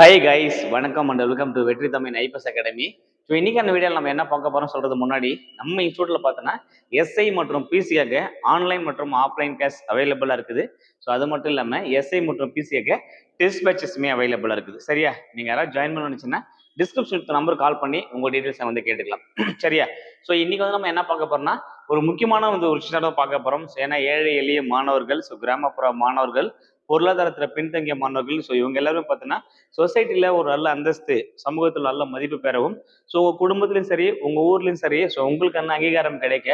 High guys வணக்கம் and welcome to Vetri Tamil IPS academy. So இன்னைக்கான வீடியோவில் நம்ம என்ன பார்க்க போறோம் சொல்றது முன்னாடி நம்ம இன்ஸ்டியூட்ல பார்த்தோன்னா எஸ்ஐ மற்றும் பிசிஏக்கு ஆன்லைன் மற்றும் ஆஃப்லைன் கிளாஸ் அவைலபிளாக இருக்குது. ஸோ அது மட்டும் இல்லாமல் எஸ்ஐ மற்றும் பிசியாக டெஸ்ட் பேச்சஸுமே அவைலபிளாக இருக்குது. சரியா? நீங்கள் யாராவது ஜாயின் பண்ண நினச்சின்னா டிஸ்கிரிப்ஷன் நம்பர் கால் பண்ணி உங்கள் டீட்டெயில்ஸை வந்து கேட்டுக்கலாம். சரியா? ஸோ இன்னைக்கு வந்து நம்ம என்ன பார்க்க போறோம்னா ஒரு முக்கியமான வந்து ஒரு விஷயம் பார்க்க போறோம். ஏன்னா ஏழை எளிய மாணவர்கள் ஸோ கிராமப்புற மாணவர்கள் பொருளாதாரத்துல பின்தங்கிய மாணவர்கள் ஸோ இவங்க எல்லாருமே பார்த்தீங்கன்னா சொசைட்டில ஒரு நல்ல அந்தஸ்து சமூகத்தில் நல்ல மதிப்பு பெறவும் ஸோ உங்க குடும்பத்திலையும் சரி உங்க ஊர்லயும் சரி ஸோ உங்களுக்கான அங்கீகாரம் கிடைக்க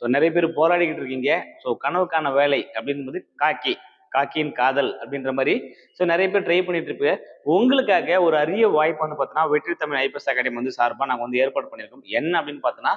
ஸோ நிறைய பேர் போராடிக்கிட்டு இருக்கீங்க ஸோ கனவுக்கான வேலை அப்படின்றது காக்கி. காக்கியின் காதல் அப்படின்ற மாதிரி. ஸோ நிறைய பேர் ட்ரை பண்ணிட்டு இருப்பீங்க உங்களுக்காக ஒரு அரிய வாய்ப்பு வந்து பார்த்தீங்கன்னா வெற்றி தமிழ் ஐபிஎஸ் அகாடமி வந்து சார்பாக நாங்கள் வந்து ஏற்பாடு பண்ணியிருக்கோம். என்ன அப்படின்னு பார்த்தோன்னா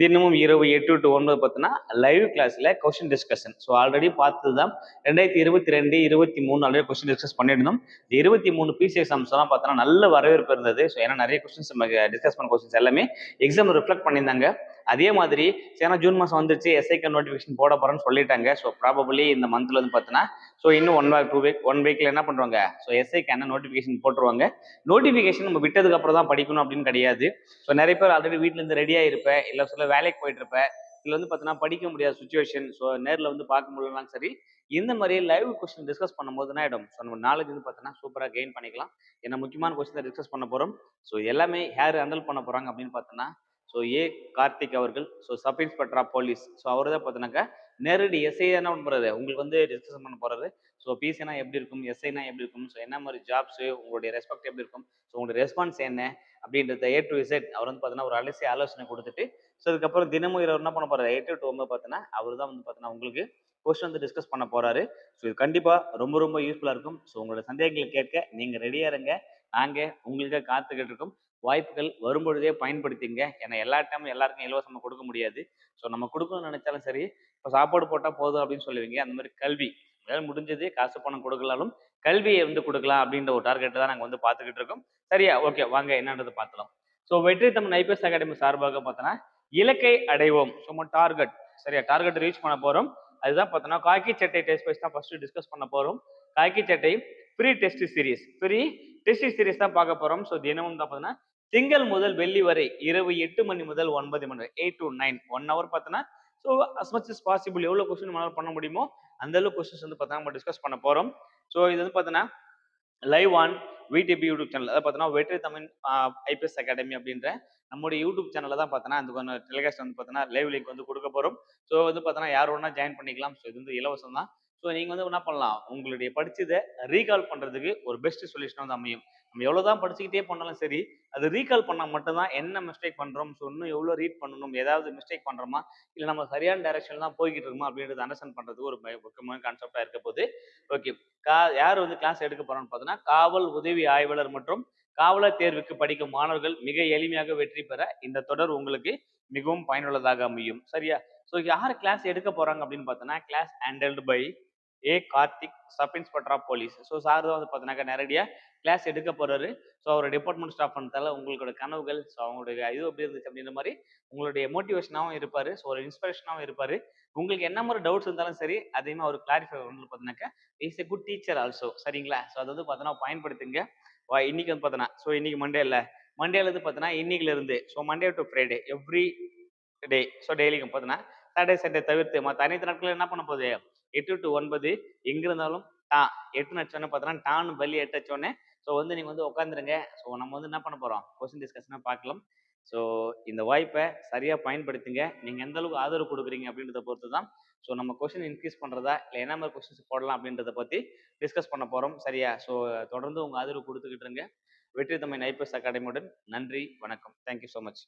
தினமும் இரவு எட்டு டு ஒன்பது பார்த்தீங்கன்னா லைவ் கிளாஸில் கொஸ்டின் டிஸ்கஷன் ஸோ ஆல்ரெடி பார்த்தது தான் ரெண்டாயிரத்தி இருபத்தி ரெண்டு இருபத்தி மூணு ஆல்ரெடி கொஸ்டின் டிஸ்கஸ் பண்ணியிருந்தோம். இந்த இருபத்தி மூணு பிசி எக்ஸாம்ஸ் எல்லாம் பார்த்தோன்னா நல்ல வரவேற்பு இருந்தது. ஸோ ஏன்னா நிறைய கொஸ்டின்ஸ் டிஸ்கஸ் பண்ண கொஸ்டின்ஸ் எல்லாமே. எக்ஸாம் ரிஃப்ளெக்ட் பண்ணியிருந்தாங்க. அதே மாதிரி ஏன்னா ஜூன் மாதம் வந்துருச்சு எஸ்ஐக்கு நோட்டிஃபிகேஷன் போட போறேன்னு சொல்லிட்டாங்க. ஸோ ப்ராபபிளி இந்த மந்த்ல வந்து பார்த்தீங்கன்னா ஸோ இன்னும் one week two week one வீக்ல என்ன பண்ணுவாங்க ஸோ எஸ்ஐக்கு என்ன நோட்டிஃபிகேஷன் போட்டுருவாங்க? நோட்டிஃபிகேஷன் நம்ம விட்டதுக்கு அப்புறம் தான் படிக்கணும் அப்படின்னு கிடையாது. ஸோ நிறைய பேர் ஆல்ரெடி வீட்டிலேருந்து ரெடியாக இருப்பேன் இல்லை சொல்ல வேலைக்கு போயிட்டு இருப்பேன் இதுல வந்து பார்த்தீங்கன்னா படிக்க முடியாத சுச்சுவேஷன் ஸோ நேரில் வந்து பார்க்க முடியலனாலும் சரி இந்த மாதிரி லைவ் கொஸ்டின் டிஸ்கஸ் பண்ணும்போது என்ன ஆகிடும் ஸோ நம்ம நாலேஜ் வந்து பார்த்தீங்கன்னா சூப்பராக கெயின் பண்ணிக்கலாம். ஏன்னா முக்கியமான கொஸ்டின் டிஸ்கஸ் பண்ண போகிறோம் ஸோ எல்லாமே யார் ஹேண்டில் பண்ண போகிறாங்க அப்படின்னு பார்த்தோன்னா ஸோ ஏ கார்த்திக் அவர்கள். ஸோ சப் இன்ஸ்பெக்டரா போலீஸ் ஸோ அவர் தான் பார்த்தீங்கன்னாக்கா நேரடி எஸ்ஐ என்ன பண்ணுறது உங்களுக்கு வந்து டிஸ்கஷன் பண்ண போகிறது ஸோ பிசினா எப்படி இருக்கும்? எஸ்ஐனா எப்படி இருக்கும்? ஸோ என்ன மாதிரி ஜாப்ஸு உங்களுடைய ரெஸ்பெக்ட் எப்படி இருக்கும்? ஸோ உங்களுடைய ரெஸ்பான்ஸ் என்ன? அப்படின்றத ஏ டு இசட் அவர் வந்து பார்த்தீங்கன்னா ஒரு அலசி ஆலோசனை கொடுத்துட்டு ஸோ அதுக்கப்புறம் தினமும் இரவு என்ன பண்ண போகிறார் ஏ டு ஒன்பது பார்த்தீங்கன்னா அவர் தான் வந்து பார்த்தீங்கன்னா உங்களுக்கு கொஸ்டின் வந்து டிஸ்கஸ் பண்ண போகிறாரு ஸோ இது கண்டிப்பாக ரொம்ப ரொம்ப யூஸ்ஃபுல்லாக இருக்கும். ஸோ உங்களோட சந்தேகங்களை கேட்க நீங்கள் ரெடியாக இருங்க. நாங்கள் உங்களுக்காக காத்துக்கிட்டு இருக்கோம் வாய்ப்புகள் வரும்பொழுதே பயன்படுத்திங்க ஏன்னா எல்லா டைமும் எல்லாருக்கும் இலவசமாக கொடுக்க முடியாது. ஸோ நம்ம கொடுக்கணும்னு நினைச்சாலும் சரி இப்போ சாப்பாடு போட்டால் போதும் அப்படின்னு சொல்லுவீங்க. அந்த மாதிரி கல்வி. வேலை முடிஞ்சது காசு பணம் கொடுக்கலாலும் கல்வியை வந்து கொடுக்கலாம் அப்படின்ற ஒரு டார்கெட்டை தான் நாங்கள் வந்து பார்த்துக்கிட்டு இருக்கோம். சரியா? ஓகே வாங்க என்னன்றது பார்க்கலாம் ஸோ வெற்றி தமிழ் ஐபிஎஸ் அகாடமி சார்பாக பார்த்தோன்னா இலக்கை அடைவோம். சும்மா டார்கெட் சரியா? டார்கெட் ரீச் பண்ண போகிறோம் அதுதான் பார்த்தோன்னா காக்கி சட்டை டெஸ்ட் வைஸ் தான் ஃபர்ஸ்ட் டிஸ்கஸ் பண்ண போகிறோம் காக்கி சட்டை free test series free test series தான் பார்க்க போகிறோம் ஸோ தினமும் தான் பார்த்தோன்னா திங்கள் முதல் வெள்ளி வரை இரவு எட்டு மணி முதல் ஒன்பது மணி வரை eight to nine one hour பார்த்தோன்னா so as much is possible எவ்வளோ கொஸ்டின் நம்மளால் பண்ண முடியுமோ அந்த அளவுக்கு கொஸ்டின்ஸ் வந்து பார்த்தா நம்ம டிஸ்கஸ் பண்ண போகிறோம் ஸோ இது வந்து பார்த்தோன்னா live on VDP YouTube channel அதாவது பார்த்தோன்னா வெற்றி தமிழ் ஐபிஎஸ் அகாடமி அப்படின்ற நம்மளுடைய யூடியூப் சேனலில் தான் பார்த்தோன்னா அந்த டெலிகாஸ்ட் வந்து பார்த்தோன்னா லைவ் லிங்க் வந்து கொடுக்க போகிறோம் ஸோ வந்து பார்த்தோன்னா யார் வேணால் ஜாயின் பண்ணிக்கலாம். ஸோ இது வந்து இலவசம் தான். ஸோ நீங்கள் வந்து என்ன பண்ணலாம்? உங்களுடைய படித்ததை ரீகால் பண்ணுறதுக்கு ஒரு பெஸ்ட் சொல்யூஷன் வந்து அமையும். நம்ம எவ்வளோ தான் படிச்சுக்கிட்டே பண்ணாலும் சரி அது ரீகால் பண்ணால் மட்டும்தான் என்ன மிஸ்டேக் பண்ணுறோம் ஸோ இன்னும் எவ்வளோ ரீட் பண்ணணும் ஏதாவது மிஸ்டேக் பண்ணுறோமா இல்லை நம்ம சரியான டைரக்ஷன் தான் போய்கிட்டு இருக்கோமா? அப்படின்றது அண்டர்ஸ்டாண்ட் பண்ணுறதுக்கு ஒரு முக்கியமான கான்செப்டாக இருக்க போது ஓகே கா யார் வந்து கிளாஸ் எடுக்க போகிறோம்னு பார்த்தோன்னா காவல் உதவி ஆய்வாளர் மற்றும் காவலர் தேர்வுக்கு படிக்கும் மாணவர்கள் மிக எளிமையாக வெற்றி பெற இந்த தொடர் உங்களுக்கு மிகவும் பயனுள்ளதாக அமையும். சரியா? ஸோ யார் கிளாஸ் எடுக்க போகிறாங்க அப்படின்னு பார்த்தோன்னா class handled by A Karthik sub inspector of police. So sir தான் வந்து பார்த்தீங்கன்னாக்கா நேரடியாக கிளாஸ் எடுக்க போறாரு. ஸோ அவர் டிபார்ட்மெண்ட் ஸ்டாஃப் பண்ணதால உங்களோட கனவுகள் ஸோ அவங்களுடைய இது எப்படி இருந்துச்சு அப்படின்ற மாதிரி உங்களுடைய மோட்டிவேஷனாகவும் இருப்பார். ஸோ ஒரு இன்ஸ்பிரேஷனாகவும் இருப்பார். உங்களுக்கு என்ன மாதிரி டவுட்ஸ் இருந்தாலும் சரி அதையுமே அவர் கிளாரிஃபை வந்து பார்த்தீங்கன்னாக்கா is a good teacher also சரிங்களா? ஸோ அது வந்து பார்த்தோன்னா பயன்படுத்துங்க. இன்னைக்கு வந்து பார்த்தோன்னா ஸோ இன்னைக்கு மண்டே இல்லை. மண்டேலேருந்து பார்த்தோன்னா so Monday to Friday every day so டெய்லிக்கும் பார்த்தோன்னா சாட்டர்டே சண்டே தவிர்த்து மற்ற அனைத்து நாட்களும் என்ன பண்ண போகுது? எட்டு டு ஒன்பது எங்க இருந்தாலும் டா எட்டு நச்சோடனே பார்த்தோன்னா டான் பள்ளி எட்டு ஸோ வந்து நீங்கள் வந்து உட்காந்துருங்க ஸோ நம்ம வந்து என்ன பண்ண போகிறோம் கொஸ்டின் டிஸ்கஷனாக பார்க்கலாம் ஸோ இந்த வாய்ப்பை சரியாக பயன்படுத்துங்க. நீங்கள் எந்த அளவுக்கு ஆதரவு கொடுக்குறீங்க அப்படின்றத பொறுத்து தான் ஸோ நம்ம கொஸ்டின் இன்க்ரீஸ் பண்ணுறதா இல்லை என்ன மாதிரி கொஸ்டின்ஸ் போடலாம் அப்படின்றத பற்றி டிஸ்கஸ் பண்ண போகிறோம் சரியா? ஸோ தொடர்ந்து உங்கள் ஆதரவு கொடுத்துக்கிட்டு இருங்க. வெற்றி தமிழ் ஐபிஎஸ் அகாடமியுடன் நன்றி வணக்கம். Thank you so much